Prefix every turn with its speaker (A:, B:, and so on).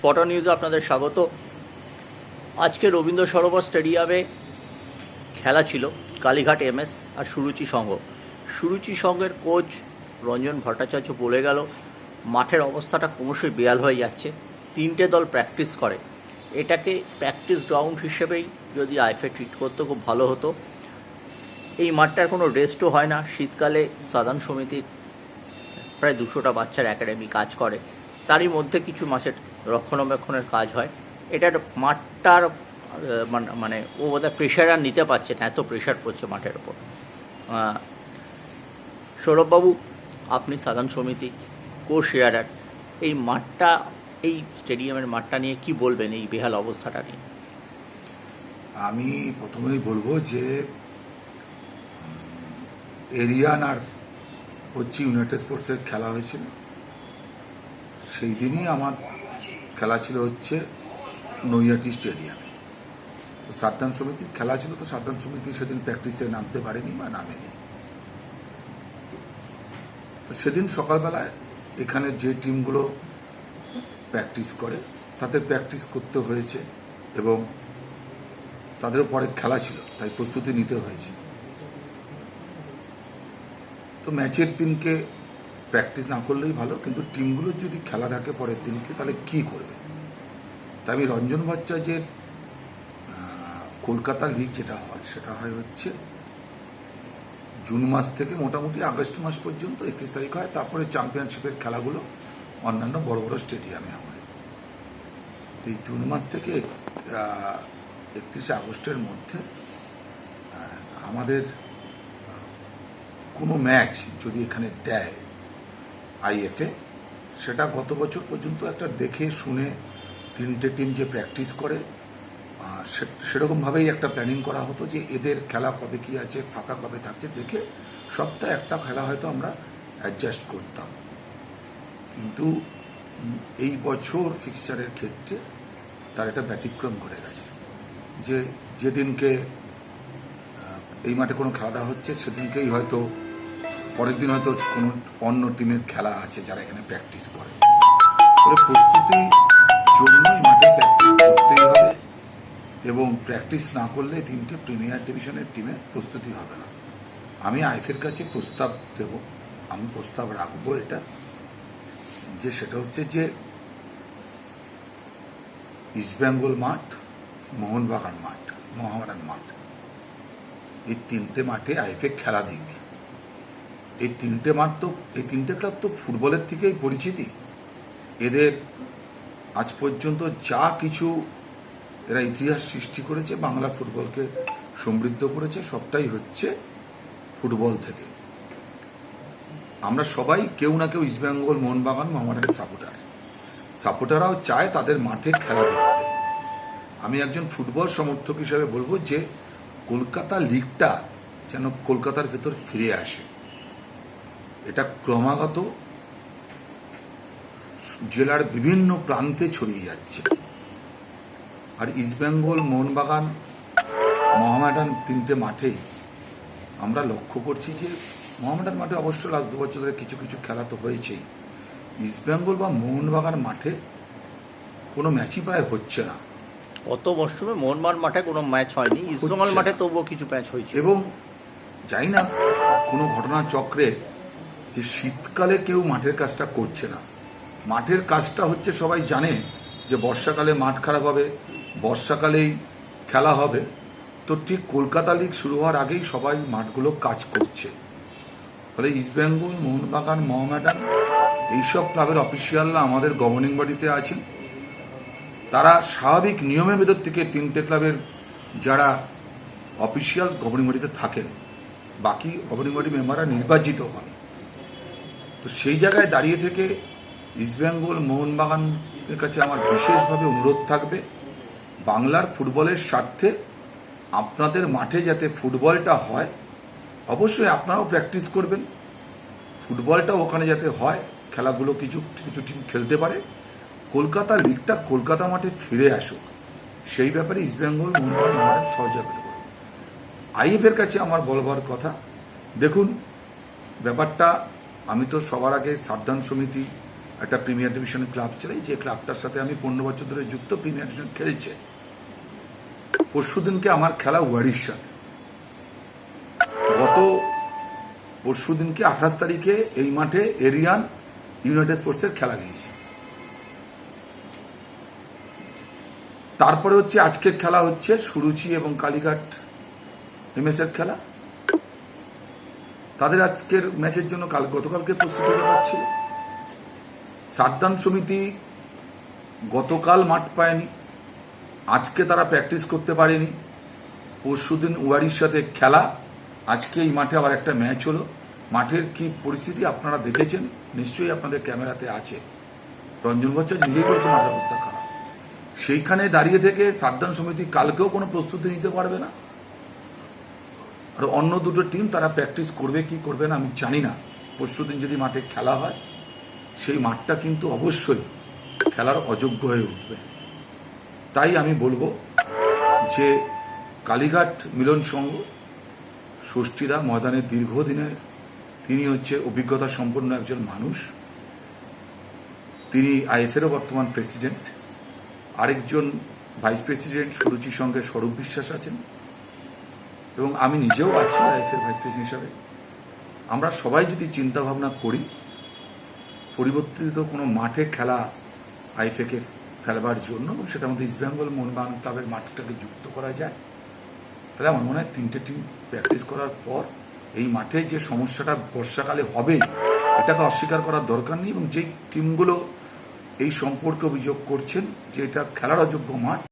A: স্পটা নিউজে আপনাদের স্বাগত। আজকে রবীন্দ্র সরোবর স্টেডিয়ামে খেলা ছিল, কালীঘাট এমএস আর সুরুচি সংঘ। সুরুচি সংঘের কোচ রঞ্জন ভট্টাচার্য বলে গেল, মাঠের অবস্থাটা ক্রমশই বেয়াল হয়ে যাচ্ছে, তিনটে দল প্র্যাকটিস করে। এটাকে প্র্যাকটিস গ্রাউন্ড হিসেবেই যদি আইফে ট্রিট করতো খুব ভালো হতো। এই মাঠটার কোনো রেস্টও হয় না, শীতকালে সাধারণ সমিতির প্রায় দুশোটা বাচ্চার একাডেমি কাজ করে। তারই মধ্যে কিছু মাসের রক্ষণাবেক্ষণের কাজ হয়। এটার মাঠটার আহ, মানে ও বোধহয় প্রেশার আর নিতে পারছে না এত প্রেশার পড়ছে মাঠের ওপর। সৌরভবাবু আপনি সাধারণ সমিতি কো শেয়ারার এই মাঠটা এই স্টেডিয়ামের মাঠটা নিয়ে কি বলবেন এই বেহাল অবস্থাটা নিয়ে?
B: আমি প্রথমেই বলব যে এরিয়ান আর হচ্ছে ইউনাইটেড স্পোর্টসের খেলা হয়েছিল। সেই দিনই আমার খেলা ছিল হচ্ছে নৈয়াটি স্টেডিয়ামে। তো সাদ্দান সমিতির খেলা ছিল, তো সাদ্দান সমিতি সেদিন প্র্যাকটিসে নামতে পারেনি বা নামেনি। তো সেদিন সকালবেলায় এখানে যে টিমগুলো প্র্যাকটিস করে, তাদের প্র্যাকটিস করতে হয়েছে এবং তাদেরও পরে খেলা ছিল, তাই প্রস্তুতি নিতে হয়েছে। তো ম্যাচের দিনকে প্র্যাকটিস না করলেই ভালো, কিন্তু টিমগুলোর যদি খেলা থাকে পরের দিনকে তাহলে কি করবে? তাই আমি রঞ্জন ভট্টাচার্যের কলকাতা লিগ যেটা হয়, সেটা হয় হচ্ছে জুন মাস থেকে মোটামুটি আগস্ট মাস পর্যন্ত, একত্রিশ তারিখ হয়, তারপরে চ্যাম্পিয়নশিপের খেলাগুলো অন্যান্য বড় বড় স্টেডিয়ামে হয়। তো এই জুন মাস থেকে একত্রিশে আগস্টের মধ্যে আমাদের কোনো ম্যাচ যদি এখানে দেয় আইএফএ, সেটা গত বছর পর্যন্ত একটা দেখে শুনে তিনটে টিম যে প্র্যাকটিস করে সেরকমভাবেই একটা প্ল্যানিং করা হতো যে এদের খেলা কবে কি আছে, ফাঁকা কবে থাকছে, দেখে সপ্তাহে একটা খেলা হয়তো আমরা অ্যাডজাস্ট করতাম। কিন্তু এই বছর ফিক্সচারের ক্ষেত্রে তার একটা ব্যতিক্রম ঘটে গেছে। যে, যেদিনকে এই মাঠে কোনো খেলা হচ্ছে, সেদিনকেই হয়তো পরের দিন হয়তো কোনো অন্য টিমের খেলা আছে যারা এখানে প্র্যাকটিস করে। ফলে প্রস্তুতির জন্যই মাঠে প্র্যাকটিস করতেই হবে এবং প্র্যাকটিস না করলে তিনটে প্রিমিয়ার ডিভিশনের টিমে প্রস্তুতি হবে না। আমি আইফের কাছে প্রস্তাব দেব, আমি প্রস্তাব রাখব এটা, যে সেটা হচ্ছে যে ইস্টবেঙ্গল মাঠ, মোহনবাগান মাঠ, মোহামেডান মাঠ, এই তিনটে মাঠে আইফে খেলা দিক এই তিনটে মাঠ তো, এই তিনটে ক্লাব তো ফুটবলের থেকেই পরিচিতি। এদের আজ পর্যন্ত যা কিছু এরা ইতিহাস সৃষ্টি করেছে, বাংলা ফুটবলকে সমৃদ্ধ করেছে, সবটাই হচ্ছে ফুটবল থেকে। আমরা সবাই কেউ না কেউ ইস্টবেঙ্গল মোহনবাগান, মোহামেডানের সাপোর্টার। সাপোর্টাররাও চায় তাদের মাঠে খেলা দেখতে। আমি একজন ফুটবল সমর্থক হিসেবে বলব যে, কলকাতা লিগটা যেন কলকাতার ভেতর ফিরে আসে। এটা ক্রমাগত জেলার বিভিন্ন প্রান্তে ছড়িয়ে যাচ্ছে। আর ইস্টবেঙ্গল মোহনবাগান মোহামেডান তিনটে মাঠেই আমরা লক্ষ্য করছি যে মোহামেডান মাঠে অবশ্য লাস্ট দু বছর ধরে কিছু কিছু খেলা তো হয়েছেই। ইস্টবেঙ্গল বা মোহনবাগান মাঠে কোনো ম্যাচই প্রায় হচ্ছে না।
A: গত মরশুমে মোহনবাগান মাঠে কোনো ম্যাচ হয়নি। ইস্টবেঙ্গল মাঠে তবুও কিছু ম্যাচ হয়েছে।
B: এবং জানি না কোনো ঘটনা চক্রে যে শীতকালে কেউ মাঠের কাজটা করছে না। মাঠের কাজটা হচ্ছে সবাই জানে যে বর্ষাকালে মাঠ খারাপ হবে, বর্ষাকালেই খেলা হবে। তো ঠিক কলকাতা লিগ শুরু হওয়ার আগেই সবাই মাঠগুলো কাজ করছে। ফলে ইস্টবেঙ্গল মোহনবাগান, মোহামেডান এইসব ক্লাবের অফিসিয়ালরা আমাদের গভর্নিং বডিতে আছেন। তারা স্বাভাবিক নিয়মের ভেতর থেকে তিনটে ক্লাবের যারা অফিসিয়াল গভর্নিং বডিতে থাকেন, বাকি গভর্নিং বডি মেম্বাররা নির্বাচিত হন। তো সেই জায়গায় দাঁড়িয়ে থেকে ইস্টবেঙ্গল মোহনবাগানের কাছে আমার বিশেষভাবে অনুরোধ থাকবে। বাংলার ফুটবলের স্বার্থে আপনাদের মাঠে যাতে ফুটবলটা হয়, অবশ্যই আপনারাও প্র্যাকটিস করবেন। ফুটবলটা ওখানে যাতে হয়, খেলাগুলো কিছু কিছু টিম খেলতে পারে। কলকাতা লিগটা কলকাতা মাঠে ফিরে আসুক। সেই ব্যাপারে ইস্টবেঙ্গল মোহনবাগান আমাদের সহযোগিতা করুন আইএফের কাছে আমার বলবার কথা, দেখুন, ব্যাপারটা আমি তো সবার আগে সাবধান সমিতি, একটা প্রিমিয়ার ডিভিশন ক্লাব চালাই, যে ক্লাবটার সাথে আমি পনেরো বছর ধরে যুক্ত, প্রিমিয়ার ডিভিশন খেলছে। পরশুদিনকে আমার খেলা ওয়ারির সাথে গত পরশুদিনকে আঠাশ তারিখে এই মাঠে এরিয়ান ইউনাইটেড স্পোর্টসের খেলা গিয়েছে তারপরে হচ্ছে আজকের খেলা হচ্ছে সুরুচি এবং কালীঘাট এমএস এর খেলা। তাদের আজকের ম্যাচের জন্য কাল গতকালকে প্রস্তুতি ছিল। সারদান সমিতি গতকাল মাঠ পায়নি। আজকে তারা প্র্যাকটিস করতে পারেনি। পরশুদিন ওয়ারির সাথে খেলা। আজকে এই মাঠে আবার একটা ম্যাচ হলো। মাঠের কি পরিস্থিতি আপনারা দেখেছেন? নিশ্চয়ই আপনাদের ক্যামেরাতে আছে। রঞ্জন ভট্টাচার্য নিজেই বলছে মাঠের অবস্থা খারাপ। সেইখানে দাঁড়িয়ে থেকে সাবধান সমিতি কালকেও কোনো প্রস্তুতি নিতে পারবে না। আর অন্য দুটো টিম তারা প্র্যাকটিস করবে, কি করবে না, আমি জানি না। পরশুদিন যদি মাঠে খেলা হয়, সেই মাঠটা কিন্তু অবশ্যই খেলার অযোগ্য হয়ে উঠবে। তাই আমি বলব যে কালীঘাট মিলন সংঘ, ষষ্ঠীদা ময়দানে দীর্ঘদিনের তিনি হচ্ছে অভিজ্ঞতা সম্পন্ন একজন মানুষ। তিনি আইএফেরও বর্তমান প্রেসিডেন্ট আরেকজন ভাইস প্রেসিডেন্ট সুরুচি সঙ্গে স্বরূপ বিশ্বাস আছেন। এবং আমি নিজেও আছি আইএফের ভাইস প্রেসিডেন্ট হিসাবে। আমরা সবাই যদি চিন্তা ভাবনা করি, পরিবর্তিত কোনো মাঠে খেলা আইফেকে ফেলবার জন্য সেটার মধ্যে ইস্টবেঙ্গল মোহনবাগান ক্লাবের মাঠটাকে যুক্ত করা যায়, তাহলে আমার মনে হয় তিনটে টিম প্র্যাকটিস করার পর এই মাঠে যে সমস্যাটা বর্ষাকালে হবে এটাকে অস্বীকার করার দরকার নেই এবং যেই টিমগুলো এই সম্পর্কে অভিযোগ করছেন যে এটা খেলার অযোগ্য মাঠ